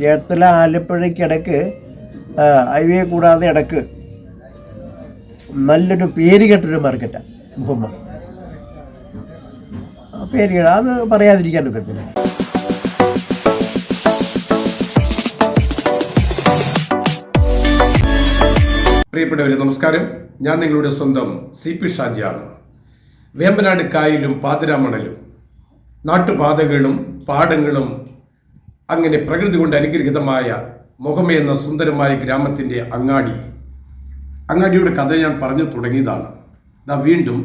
Cherthala ആലപ്പുഴയ്ക്കിടക്ക് highway കൂടാതെ ഇടയ്ക്ക് നല്ലൊരു പേര് കേട്ടൊരു മാർക്കറ്റാണ് മുഹമ്മ പേര് അത് പറയാതിരിക്കാൻ പറ്റത്തില്ല പ്രിയപ്പെട്ടവരെ നമസ്കാരം. ഞാൻ നിങ്ങളുടെ സ്വന്തം സി പി ഷാജിയാണ്. വേമ്പനാട് കായലും പാതിരാമണലും നാട്ടുപാതകളും പാടങ്ങളും അങ്ങനെ പ്രകൃതി കൊണ്ട് അനുഗ്രഹിതമായ മുഹമ്മ എന്ന സുന്ദരമായ ഗ്രാമത്തിന്റെ അങ്ങാടി. അങ്ങാടിയുടെ കഥ ഞാൻ പറഞ്ഞു തുടങ്ങിയതാണ്. ദാ വീണ്ടും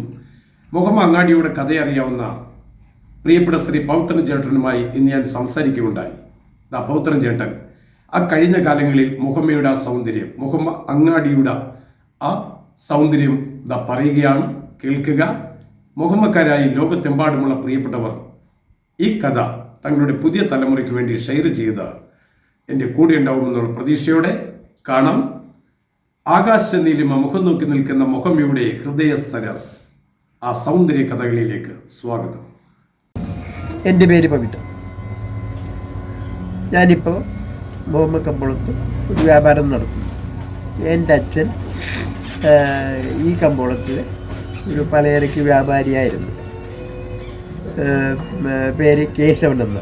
മുഹമ്മ അങ്ങാടിയുടെ കഥ അറിയാവുന്ന പ്രിയപ്പെട്ട ശ്രീ പൗത്രൻ ചേട്ടനുമായി ഇന്ന് ഞാൻ സംസാരിക്കുകയുണ്ടായി. ദാ പൗത്രൻ ചേട്ടൻ ആ കഴിഞ്ഞ കാലങ്ങളിൽ മുഹമ്മയുടെ ആ സൗന്ദര്യം മുഹമ്മ അങ്ങാടിയുടെ ആ സൗന്ദര്യം ദാ പറയുകയാണ് കേൾക്കുക. മുഹമ്മക്കാരായി ലോകത്തെമ്പാടുമുള്ള പ്രിയപ്പെട്ടവർ ഈ കഥ തങ്ങളുടെ പുതിയ തലമുറയ്ക്ക് വേണ്ടി ഷെയർ ചെയ്ത് എന്റെ കൂടെ ഉണ്ടാവുമെന്നുള്ള പ്രതീക്ഷയോടെ കാണാം. ആകാശ നീലിമ മുഖം നോക്കി നിൽക്കുന്ന മുഖം ഇവിടെ ഹൃദയ സരസ്. ആ സൗന്ദര്യ കഥകളിലേക്ക് സ്വാഗതം. എന്റെ പേര് പവിത്ര. ഞാനിപ്പോൾ മുഹമ്മദ് കമ്പോളത്ത് ഒരു വ്യാപാരം നടത്തുന്നു. എന്റെ അച്ഛൻ ഈ കമ്പോളത്തിൽ ഒരു പലചരക്ക് വ്യാപാരിയായിരുന്നു. പേര് കേശവൻ എന്ന്.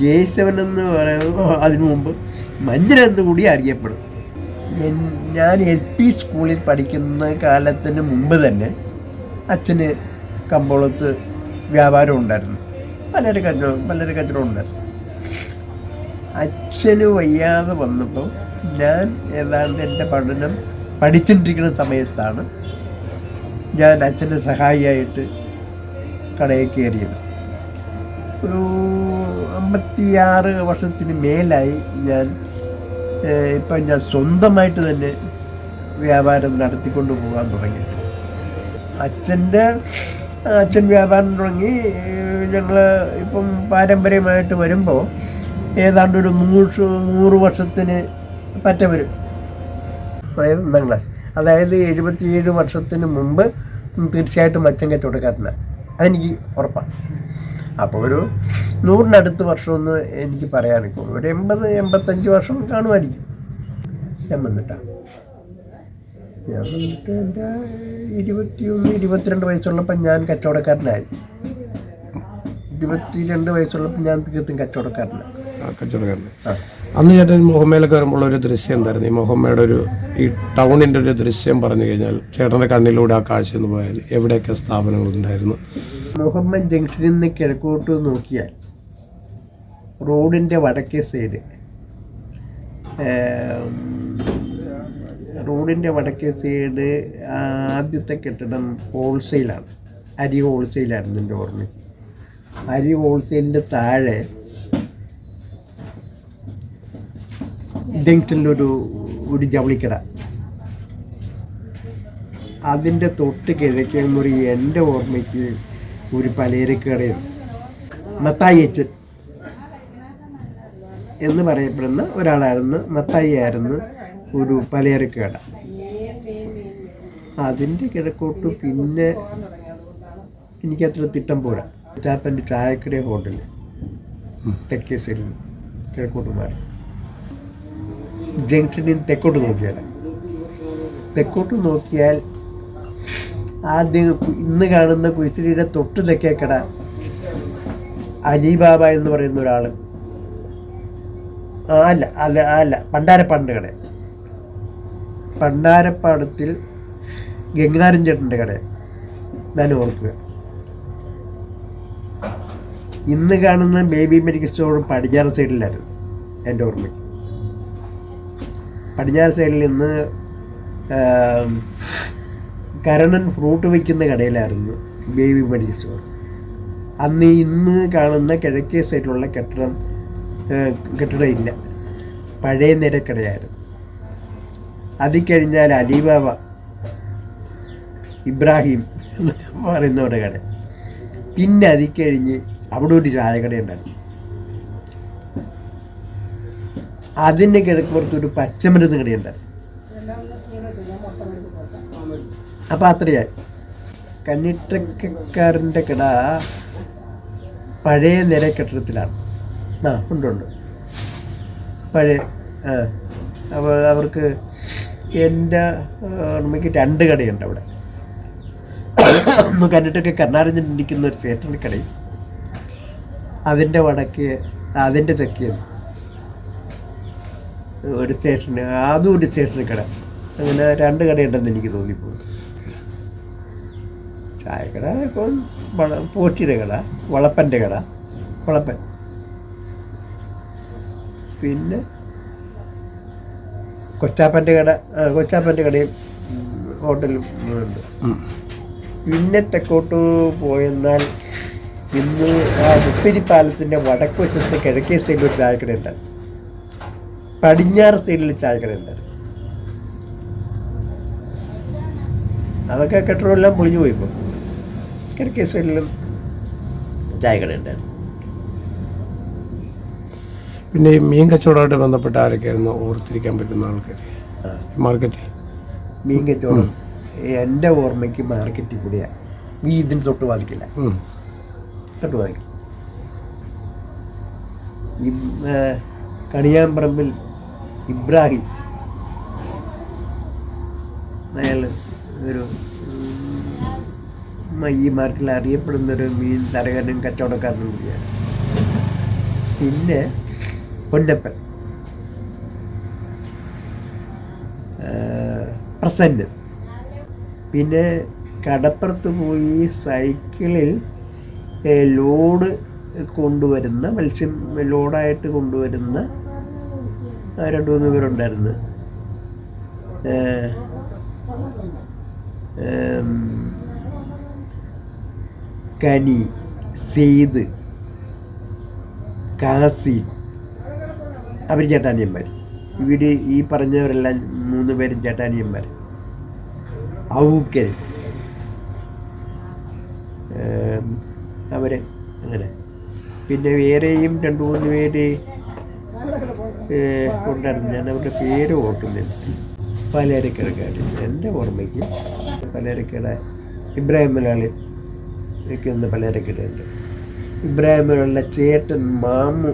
കേശവൻ എന്ന് പറയുമ്പോൾ അതിനു മുമ്പ് മഞ്ജനെന്ന് കൂടി അറിയപ്പെടും. ഞാൻ എൽ പി സ്കൂളിൽ പഠിക്കുന്ന കാലത്തിന് മുമ്പ് തന്നെ അച്ഛന് കമ്പോളത്ത് വ്യാപാരം ഉണ്ടായിരുന്നു. പലരും കച്ചവടം പലരും കച്ചവടം ഉണ്ടായിരുന്നു. അച്ഛന് വയ്യാതെ വന്നപ്പോൾ ഞാൻ ഏതാണ്ട് എന്റെ പഠനം പഠിച്ചുകൊണ്ടിരിക്കുന്ന സമയത്താണ് ഞാൻ അച്ഛന്റെ സഹായിയായിട്ട് കടയിൽ കയറിയത്. ഒരു അമ്പത്തിയാറ് വർഷത്തിന് മേലായി ഞാൻ ഇപ്പം ഞാൻ സ്വന്തമായിട്ട് തന്നെ വ്യാപാരം നടത്തിക്കൊണ്ട് പോകാൻ തുടങ്ങി. അച്ഛന്റെ അച്ഛൻ വ്യാപാരം തുടങ്ങി. ഞങ്ങൾ ഇപ്പം പാരമ്പര്യമായിട്ട് വരുമ്പോൾ ഏതാണ്ട് ഒരു നൂറ് നൂറ് വർഷത്തിന് പറ്റ വരും. അതായത് ഒന്നാം ക്ലാസ്. അതായത് എഴുപത്തിയേഴ് വർഷത്തിന് മുമ്പ് തീർച്ചയായിട്ടും അച്ഛൻ കച്ചവടക്കാരനാണ് അതെനിക്ക് ഉറപ്പാണ് അപ്പോൾ ഒരു നൂറിനടുത്ത് വർഷമൊന്ന് എനിക്ക് പറയാനൊക്കെ ഒരു എൺപത് എൺപത്തഞ്ച് വർഷം കാണുമായിരിക്കും. ഞാൻ വന്നിട്ടാണ് ഞാൻ വന്നിട്ട് എന്റെ ഇരുപത്തിയൊന്ന് ഇരുപത്തിരണ്ട് വയസ്സുള്ളപ്പോൾ ഞാൻ കച്ചവടക്കാരനായി. ഇരുപത്തിരണ്ട് വയസ്സുള്ളപ്പോൾ ഞാൻ തീർത്തും കച്ചവടക്കാരനാണ് കച്ചവടക്കാരൻ അന്ന് ചേട്ടൻ മുഹമ്മയിലൊക്കെ വരുമ്പോൾ ഒരു ദൃശ്യം എന്തായിരുന്നു ഈ മുഹമ്മയുടെ ഒരു ഈ ടൗണിന്റെ ഒരു ദൃശ്യം പറഞ്ഞു കഴിഞ്ഞാൽ ചേട്ടന്റെ കണ്ണിലൂടെ ആ കാഴ്ച എന്ന് പോയാൽ എവിടെയൊക്കെ സ്ഥാപനങ്ങളുണ്ടായിരുന്നു. മുഹമ്മദ് ജംഗ്ഷനിൽ നിന്ന് കിഴക്കോട്ട് നോക്കിയാൽ റോഡിന്റെ വടക്കേ സൈഡ്. റോഡിന്റെ വടക്കേ സൈഡ് ആദ്യത്തെ കെട്ടിടം ഹോൾസെയിലാണ്. അരി ഹോൾസെയിലായിരുന്നു എന്റെ ഓർമ്മ. അരി ഹോൾസെയിലിന്റെ താഴെ ജംഗ്ഷനിലൊരു ഒരു ജവളിക്കട. അതിന്റെ തൊട്ട് കിഴക്കേ മുറി എന്റെ ഓർമ്മയ്ക്ക് ഒരു പലചരക്കടയും. മത്തായി അച്ഛൻ എന്ന് പറയപ്പെടുന്ന ഒരാളായിരുന്നു മത്തായി ആയിരുന്നു ഒരു പലചരക്ക് കട അതിന്റെ കിഴക്കോട്ട് പിന്നെ എനിക്കത്ര തിട്ടം പോരാ. ചാപ്പന്റെ ചായക്കട ഹോട്ടൽ തെക്കേ സൈഡിൽ കിഴക്കോട്ട് മാറി. ജംഗ്ഷനിൽ തെക്കോട്ട് നോക്കിയാൽ തെക്കോട്ട് നോക്കിയാൽ ആദ്യം ഇന്ന് കാണുന്ന കുയിശ്ശേരിയുടെ തൊട്ട് തെക്കേക്കട കട. അലിബാബ എന്ന് പറയുന്ന ഒരാൾ അല്ല അല്ല അല്ല പണ്ടാരപ്പാടിന്റെ കട. പണ്ടാരപ്പാടത്തിൽ ഗംഗാരൻ ചേട്ടന്റെ കട. ഞാൻ ഓർക്കുക. ഇന്ന് കാണുന്ന ബേബി മെഡിക്കൽ സ്റ്റോറും പടിഞ്ഞാറ് സൈഡിലായിരുന്നു. എന്റെ ഓർമ്മ. പടിഞ്ഞാറ് സൈഡിൽ നിന്ന് ആം, കരണൻ ഫ്രൂട്ട് വയ്ക്കുന്ന കടയിലായിരുന്നു ബേബി മെഡിക്കൽ സ്റ്റോർ. അന്ന് ഇന്ന് കാണുന്ന കിഴക്കേ സൈഡിലുള്ള കെട്ടിടം കെട്ടിടം ഇല്ല. പഴയ നിരക്കടയായിരുന്നു. അതിൽ കഴിഞ്ഞാൽ അലിബാബ ഇബ്രാഹിം പറയുന്നവരുടെ കട. പിന്നെ അതിൽ കഴിഞ്ഞ് അവിടെ ഒരു ചായക്കട ഉണ്ടായിരുന്നു അതിന്റെ കിഴക്കുപുറത്ത് ഒരു പച്ചമരുന്ന് കടയുണ്ടായിരുന്നു. അപ്പം അത്രയായി കന്നിട്ടക്കാരന്റെ കട പഴയ നിര കെട്ടിടത്തിലാണ്. ആ ഉണ്ട് ഉണ്ട്. പഴയ ആ അപ്പോൾ അവർക്ക് എന്റെ ഓർമ്മയ്ക്ക് രണ്ട് കടയുണ്ട് അവിടെ. ഒന്ന് കണ്ടിട്ടൊക്കെ കർണാടകത്തിൽ നിൽക്കുന്ന ഒരു ചേട്ടന്റെ കടയും. അതിന്റെ വടക്ക് അതിന്റെ തെക്കേ ഒരു സ്റ്റേഷന് അതും ഒരു സ്റ്റേഷന് കട. അങ്ങനെ രണ്ട് കടയുണ്ടെന്ന് എനിക്ക് തോന്നിപ്പോയി. ചായക്കട ഇപ്പോൾ വള പോറ്റിയുടെ കട വളപ്പന്റെ കട വളപ്പൻ. പിന്നെ കൊച്ചാപ്പന്റെ കട കൊച്ചാപ്പന്റെ കടയും ഹോട്ടലും ഉണ്ട് പിന്നെ തെക്കോട്ട് പോയെന്നാൽ ഇന്ന് ആ മുപ്പിരി പാലത്തിന്റെ വടക്ക് വശത്ത് കിഴക്കേ സൈഡിൽ ഒരു ചായക്കട ഉണ്ടായിരുന്നു പടിഞ്ഞാറ് സൈഡിൽ ചായക്കട ഉണ്ടായിരുന്നു അതൊക്കെ കെട്ടിടമെല്ലാം പൊളിഞ്ഞു പോയിപ്പോൾ കിഴക്കേ സൈഡിലും ചായക്കട ഉണ്ടായിരുന്നു. പിന്നെ ഈ മീൻ കച്ചവടമായിട്ട് ബന്ധപ്പെട്ട ആരൊക്കെയായിരുന്നു ഓർത്തിരിക്കാൻ പറ്റുന്ന ആൾക്കാർ? മാർക്കറ്റ് മീൻ കച്ചവടം എന്റെ ഓർമ്മയ്ക്ക് മാർക്കറ്റിൽ കൂടിയാണ് ഈ ഇതിന് തൊട്ട് ബാധിക്കില്ല. തൊട്ട് ബാധിക്കും ഈ കണിയാമ്പറമ്പിൽ ഇബ്രാഹിം അയാൾ ഒരു ഉം, ഈ മാർക്കിൽ അറിയപ്പെടുന്ന ഒരു മീൻ തരകനും കച്ചവടക്കാരനും കൂടിയാണ്. പിന്നെ പൊന്നപ്പൻ. പ്രസന്നൻ. പിന്നെ കടപ്പുറത്ത് പോയി സൈക്കിളിൽ ലോഡ് കൊണ്ടുവരുന്ന മത്സ്യം ലോഡായിട്ട് കൊണ്ടുവരുന്ന രണ്ടു മൂന്ന് പേരുണ്ടായിരുന്നു. കനി സെയ്ത് കാസിം അവർ ചേട്ടാനിയന്മാർ ഇവർ ഈ പറഞ്ഞവരെല്ലാം മൂന്ന് പേരും ചേട്ടാനിയന്മാർ ഔക്കൽ അവർ അങ്ങനെ. പിന്നെ വേറെയും രണ്ട് മൂന്ന് പേര് ഉണ്ടായിരുന്നു ഞാൻ അവരുടെ പേര് ഓർക്കുന്നില്ല. പലചരക്കടക്കാർ എന്റെ ഓർമ്മയ്ക്ക് പലചരക്കട ഇബ്രാഹിം മലയാളി വയ്ക്കുന്ന പലരെ ഇബ്രാഹിം മലയാളിയുടെ ചേട്ടൻ മാമു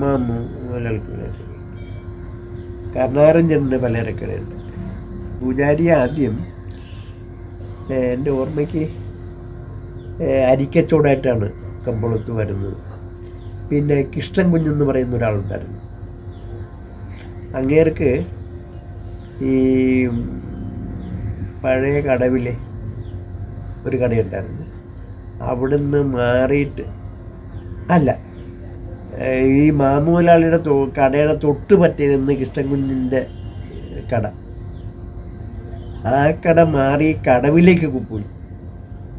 മാമു മലയാളിക്കുള്ള കർണാരഞ്ജന്റെ പലചരക്കടയുണ്ട് പൂജാരി ആദ്യം എന്റെ ഓർമ്മയ്ക്ക് അരിക്കച്ചോടായിട്ടാണ് കമ്പളത്ത് വരുന്നത്. പിന്നെ കൃഷ്ണൻ കുഞ്ഞെന്ന് പറയുന്ന ഒരാളുണ്ടായിരുന്നു. അങ്ങേർക്ക് ഈ പഴയ കടവിലെ ഒരു കടയുണ്ടായിരുന്നു. അവിടുന്ന് മാറിയിട്ട് അല്ല ഈ മാമൂലാളിയുടെ കടയുടെ തൊട്ട് പറ്റിയിരുന്ന കൃഷ്ണൻകുഞ്ഞിന്റെ കട. ആ കട മാറി കടവിലേക്ക് പോയി.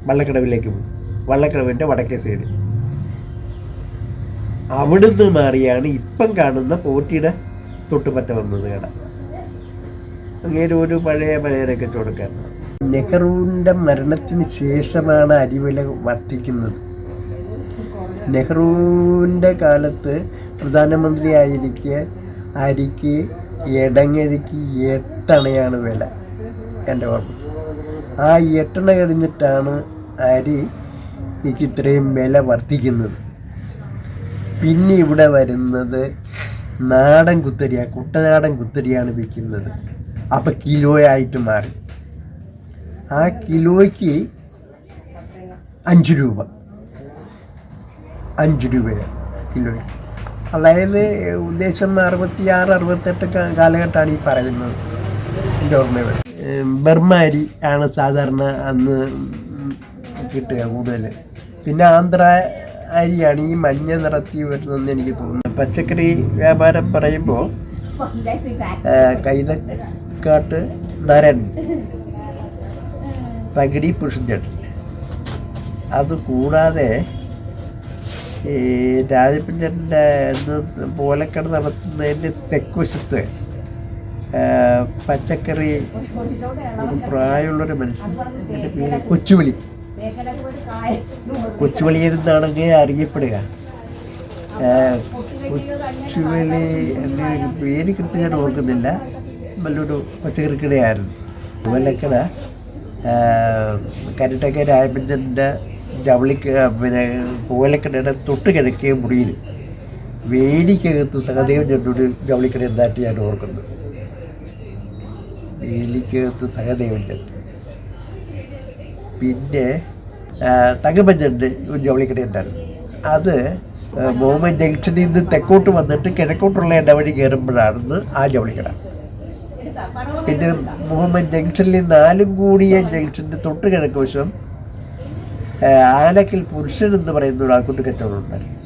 വള്ളക്കടവിലേക്ക് പോയി. വള്ളക്കടവിന്റെ വടക്കേ സൈഡ്. അവിടുന്ന് മാറിയാണ് ഇപ്പം കാണുന്ന പോറ്റിയുടെ തൊട്ടുപറ്റ വന്നത് കട. അങ്ങേര് ഒരു പഴയ പഴയരൊക്കെ കൊടുക്കാറുണ്ട്. നെഹ്റുവിന്റെ മരണത്തിന് ശേഷമാണ് അരിവില വർദ്ധിക്കുന്നത് നെഹ്റുവിന്റെ കാലത്ത് പ്രധാനമന്ത്രി പ്രധാനമന്ത്രിയായിരിക്കെ അരിക്ക് ഇടങ്ങഴിക്ക് എട്ടണയാണ് വില എന്റെ ഓർമ്മ. ആ എട്ടണ കഴിഞ്ഞിട്ടാണ് അരി എനിക്ക് ഇത്രയും വില വർദ്ധിക്കുന്നത് പിന്നെ ഇവിടെ വരുന്നത് നാടൻ കുത്തരിയാണ് കുട്ടനാടൻ കുത്തരിയാണ് വിൽക്കുന്നത്. അപ്പം കിലോയായിട്ട് മാറി. ആ കിലോയ്ക്ക് അഞ്ച് രൂപ. അഞ്ച് രൂപയാണ് കിലോയ്ക്ക്. അതായത് ഉദ്ദേശം അറുപത്തിയാറ് അറുപത്തെട്ട് കാലഘട്ടമാണ് ഈ പറയുന്നത്. എന്റെ ഓർമ്മയിൽ ബർമാരി ആണ് സാധാരണ അന്ന് കിട്ടുക കൂടുതൽ. പിന്നെ ആന്ധ്ര അരിയാണ് ഈ മഞ്ഞ നിറത്തി വരുന്നതെന്ന് എനിക്ക് തോന്നുന്നു. പച്ചക്കറി വ്യാപാരം പറയുമ്പോൾ കൈതക്കാട്ട് നരൻ പകിടി പുരുഷൻചേട്ടൻ അത് കൂടാതെ ഈ രാജപ്പന്റെ പോലക്കട നടത്തുന്നതിന്റെ തെക്കുവശത്ത് പച്ചക്കറി ഒരു പ്രായമുള്ളൊരു മനുഷ്യൻ എന്റെ പേര് കൊച്ചുവിളി. കൊച്ചുവിളി എന്നാണെങ്കിൽ അറിയപ്പെടുക. കൊച്ചുവിളി എന്നൊരു പേര് കൃത്യം ഞാൻ ഓർക്കുന്നില്ല. നല്ലൊരു പച്ചക്കറിക്കടയായിരുന്നു. പൂവലക്കട കരട്ടക്ക രാജപ്പന്റെ ജവളി പിന്നെ കോലക്കടയുടെ തൊട്ട് കിഴക്കേ മുറിയിൽ വേലിക്കകത്ത് സഹദേവൻ ചെന്നൊരു ജവളിക്കട എന്തായിട്ട് ഞാൻ ഓർക്കുന്നത് വേലിക്കകത്ത് സഹദേവൻ ചെണ്ട് പിന്നെ തങ്കമഞ്ഞുണ്ട് ഒരു ജവളിക്കട ഉണ്ടായിരുന്നു അത് മോമ ജംഗ്ഷനിൽ നിന്ന് തെക്കോട്ട് വന്നിട്ട് കിഴക്കോട്ടുള്ള ഇടവഴി കയറുമ്പോഴാണ് ആ ജവളിക്കട പിന്നെ മുഹമ്മദ് ജംഗ്ഷനിൽ നാലും കൂടിയ ജംഗ്ഷന്റെ തൊട്ട് കിഴക്ക് വശം ആലക്കിൽ പുരുഷൻ എന്ന് പറയുന്ന ഒരു ആൾക്കൂട്ട് കച്ചവടമുണ്ട് ഉണ്ടായിരുന്നു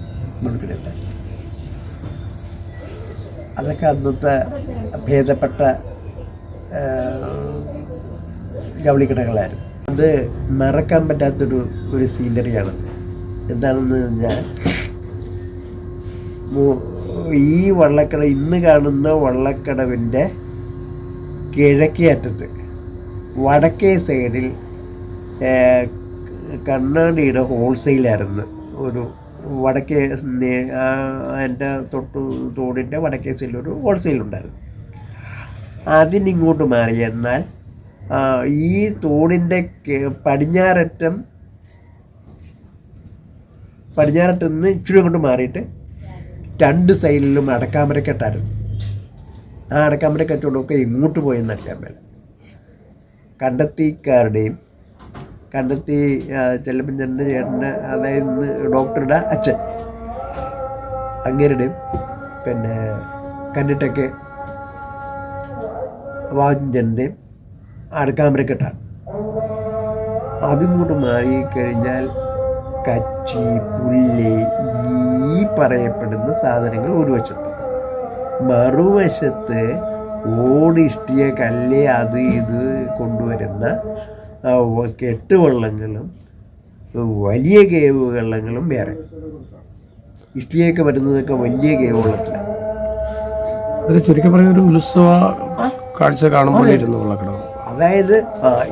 മുൻകിട അതൊക്കെ അന്നത്തെ ഭേദപ്പെട്ട ആ, ജവളിക്കടകളായിരുന്നു അത് മറക്കാൻ പറ്റാത്തൊരു ഒരു സീനറിയാണ്. എന്താണെന്ന് പറഞ്ഞാൽ മു- ഈ വള്ളക്കട ഇന്ന് കാണുന്ന വള്ളക്കടവിന്റെ കിഴക്കേ അറ്റത്ത് വടക്കേ സൈഡിൽ കണ്ണാടിയുടെ ഹോൾസെയിലായിരുന്നു. ഒരു വടക്കേ എന്റെ തൊട്ട് തോടിന്റെ വടക്കേ സൈഡിൽ ഒരു ഹോൾസെയിൽ ഉണ്ടായിരുന്നു അതിനിങ്ങോട്ട് മാറി എന്നാൽ ഈ തോടിന്റെ പടിഞ്ഞാററ്റം പടിഞ്ഞാററ്റം നിന്ന് ഇച്ചിരി അങ്ങോട്ട് മാറിയിട്ട് രണ്ട് സൈഡിലും അടക്കാമരക്കെട്ടായിരുന്നു. ആ അടക്കാമര കച്ചവടമൊക്കെ ഇങ്ങോട്ട് പോയെന്ന് അറിയാൻ മേല കണ്ടെത്തിക്കാരുടെയും കണ്ടെത്തി ചെല്ലപ്പഞ്ചന്റെ ചേട്ടന്റെ അതായത് ഇന്ന് ഡോക്ടറുടെ അച്ഛൻ അങ്ങേരുടെയും പിന്നെ കന്നിട്ടൊക്കെ വാഞ്ചന്റെയും അടക്കാമരക്കെട്ടാണ് അതിങ്ങോട്ട് മാറിക്കഴിഞ്ഞാൽ കച്ചി പുല്ല് ഈ പറയപ്പെടുന്ന സാധനങ്ങൾ ഒരു വശത്ത്. മറുവശത്ത് ഓടിഷ്ടിയ കല്ല് അത് ഇത് കൊണ്ടുവരുന്ന കെട്ടുവള്ളങ്ങളും വലിയ കേവ് വെള്ളങ്ങളും വേറെ. ഇഷ്ടിയൊക്കെ വരുന്നതൊക്കെ വലിയ കേവ് വെള്ളത്തിലാണ് ഒരു ചുരുക്കി പറഞ്ഞ ഒരു ഉത്സവ കാഴ്ച കാണുമ്പോൾ ഇരുന്നു വള്ളക്കടവ് അതായത്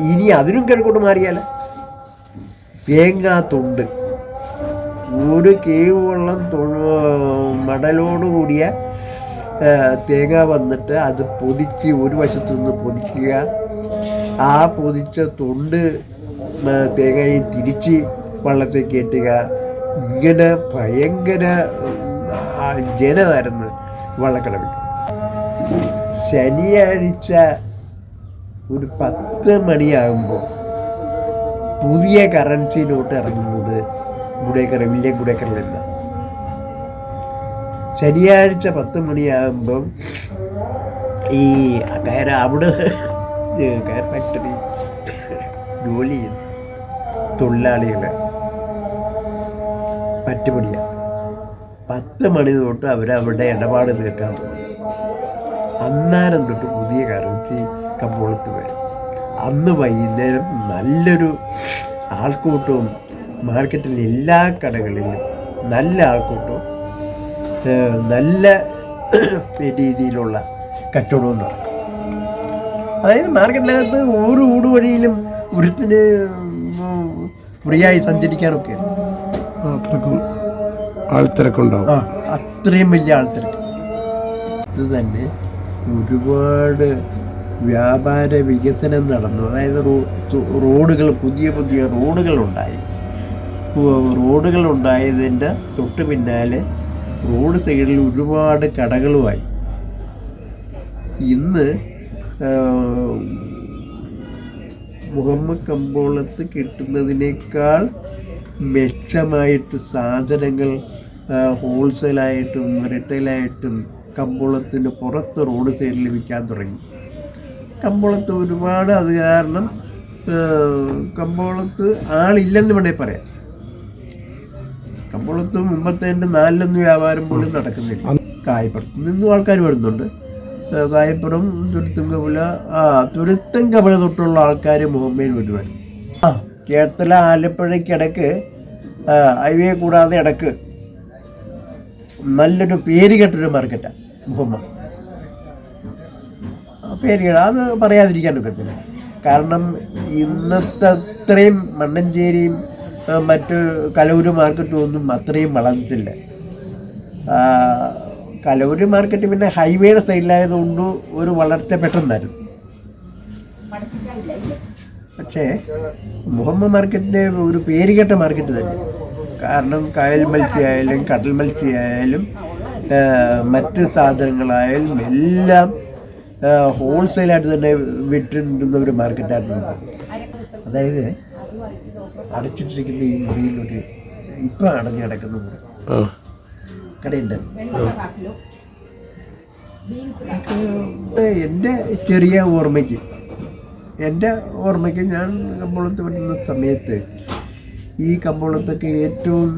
ഇനി അതിനും കിഴക്കോട്ട് മാറിയാൽ തേങ്ങാത്തൊണ്ട് ഒരു കേവ് വെള്ളം മടലോടുകൂടിയ മടലോട് കൂടിയ തേങ്ങ വന്നിട്ട് അത് പൊതിച്ച് ഒരു വശത്തു നിന്ന് പൊതിക്കുക. ആ പൊതിച്ച തൊണ്ട് തേങ്ങയെ തിരിച്ച് വള്ളത്തിൽ കയറ്റുക ഇങ്ങനെ ഭയങ്കര ജനമായിരുന്നു വള്ളക്കടവിൽ ശനിയാഴ്ച ഒരു പത്ത് മണിയാകുമ്പോൾ പുതിയ കറൻസി നോട്ട് ഇറങ്ങുന്നത് ഗുഡേക്കറ വില്യം ഗുഡേക്കറിൽ നിന്ന്. ശനിയാഴ്ച പത്ത് മണിയാകുമ്പം ഈ കയറ അവിടെ കയർ ഫാക്ടറി ജോലി ചെയ്യുന്ന തൊഴിലാളികളെ. പറ്റുപടിയാണ് പത്ത് മണി തൊട്ട് അവരവരുടെ ഇടപാട് തീർക്കാൻ തുടങ്ങും അന്നേരം തൊട്ട് പുതിയ കറൻസി കമ്പോളത്ത് വരും. അന്ന് വൈകുന്നേരം നല്ലൊരു ആൾക്കൂട്ടവും മാർക്കറ്റിലെ എല്ലാ കടകളിലും നല്ല ആൾക്കൂട്ടവും നല്ല രീതിയിലുള്ള കച്ചവടവും നടക്കും അതായത് മാർക്കറ്റിനകത്ത് ഓരോ ഊടുവഴിയിലും ഒരുത്തിന് ഫ്രീ ആയി സഞ്ചരിക്കാനൊക്കെ അത്രക്കും ആൾത്തിരക്കുണ്ടാവും. അത്രയും വലിയ ആൾത്തിരക്ക്. ഇത് തന്നെ ഒരുപാട് വ്യാപാര വികസനം നടന്നു. അതായത് റോഡുകൾ പുതിയ പുതിയ റോഡുകൾ ഉണ്ടായി റോഡുകൾ ഉണ്ടായതിന്റെ തൊട്ട് പിന്നാലെ റോഡ് സൈഡിൽ ഒരുപാട് കടകളുമായി ഇന്ന് മുഹമ്മദ് കമ്പോളത്ത് കിട്ടുന്നതിനേക്കാൾ മെച്ചമായിട്ട് സാധനങ്ങൾ ഹോൾസെയിലായിട്ടും റിട്ടെയിലായിട്ടും കമ്പോളത്തിന് പുറത്ത് റോഡ് സൈഡിൽ വിൽക്കാൻ തുടങ്ങി. കമ്പോളത്ത് ഒരുപാട് അത് കാരണം കമ്പോളത്ത് ആളില്ലെന്ന് വേണേൽ പറയാം. കമ്പോളത്ത് മുമ്പത്തേന്റെ നാലിലൊന്നും വ്യാപാരം പോലും നടക്കുന്നില്ല. കായപ്പുറത്ത് നിന്നും ആൾക്കാർ വരുന്നുണ്ട്. കായപ്പുറം തുരുത്തുങ്കവല ആ തുരുത്തുങ്കവല തൊട്ടുള്ള ആൾക്കാർ മുഹമ്മയിൽ വരുവാണ് ആ ചേർത്തല ആലപ്പുഴയ്ക്കിടക്ക് ഹൈവേ കൂടാതെ ഇടയ്ക്ക് നല്ലൊരു പേര് കേട്ടൊരു മാർക്കറ്റാണ് മുഹമ്മ പേര് കേട്ട അത് പറയാതിരിക്കാൻ ഒക്കത്തില്ല. കാരണം ഇന്നത്തെ അത്രയും മണ്ണഞ്ചേരിയും മറ്റ് കലൂര് മാർക്കറ്റും ഒന്നും അത്രയും വളർന്നിട്ടില്ല. കലൂര് മാർക്കറ്റ് പിന്നെ ഹൈവേയുടെ സൈഡിലായതുകൊണ്ട് ഒരു വളർച്ച പെട്ടെന്നായിരുന്നു. പക്ഷേ മുഹമ്മദ് മാർക്കറ്റിന്റെ ഒരു പേരുകെട്ട മാർക്കറ്റ് തന്നെ. കാരണം കായൽ മത്സ്യമായാലും കടൽ മത്സ്യമായാലും മറ്റ് സാധനങ്ങളായാലും എല്ലാം ഹോൾസെയിലായിട്ട് തന്നെ വിട്ടിട്ടുന്ന ഒരു മാർക്കറ്റായിരുന്നു അതായത് അടച്ചിട്ടിരിക്കുന്ന ഈ മുറിയിലൊരു ഇപ്പം അടഞ്ഞു കിടക്കുന്ന മുറി കടയുണ്ട്. എന്റെ ചെറിയ ഓർമ്മയ്ക്ക്. എന്റെ ഓർമ്മയ്ക്ക് ഞാൻ കമ്പോളത്ത് വരുന്ന സമയത്ത് ഈ കമ്പോളത്തൊക്കെ ഏറ്റവും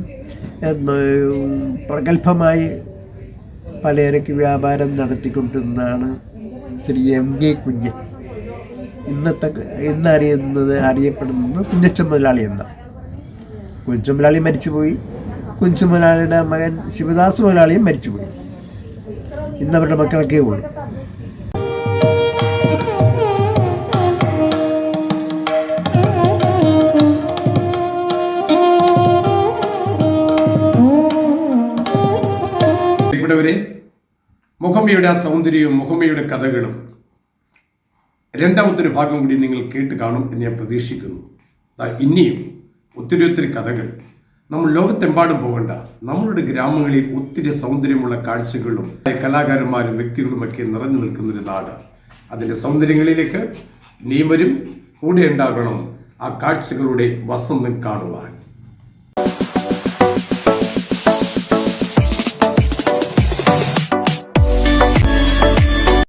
പ്രഗത്ഭമായി പലചരക്ക് വ്യാപാരം നടത്തിക്കൊണ്ടിരുന്നതാണ് ശ്രീ എം കെ കുഞ്ഞ് ഇന്നത്തെ ഇന്നറിയുന്നത് അറിയപ്പെടുന്നത് കുഞ്ഞച്ചൻ മുതലാളി എന്നാണ് കുഞ്ചു മുതലാളി മരിച്ചുപോയി. കുഞ്ചൻ മുതലാളിയുടെ മകൻ ശിവദാസ് മുതലാളിയും മരിച്ചുപോയി. ഇന്ന് അവരുടെ മക്കളൊക്കെ ഉള്ളൂ പ്രിയപ്പെട്ടവരെ മുഹമ്മയുടെ ആ സൗന്ദര്യവും മുഹമ്മയുടെ കഥകളും രണ്ടാമത്തൊരു ഭാഗം കൂടി നിങ്ങൾ കേട്ട് കാണും എന്ന് ഞാൻ പ്രതീക്ഷിക്കുന്നു. ഇനിയും ഒത്തിരി ഒത്തിരി കഥകൾ. നമ്മൾ ലോകത്തെമ്പാടും പോകേണ്ട. നമ്മളുടെ ഗ്രാമങ്ങളിൽ ഒത്തിരി സൗന്ദര്യമുള്ള കാഴ്ചകളും കലാകാരന്മാരും വ്യക്തികളുമൊക്കെ നിറഞ്ഞു നിൽക്കുന്നൊരു നാട്. അതിന്റെ സൗന്ദര്യങ്ങളിലേക്ക് നീമരും കൂടെ ഉണ്ടാകണം ആ കാഴ്ചകളുടെ വസന്തം കാണുവാൻ.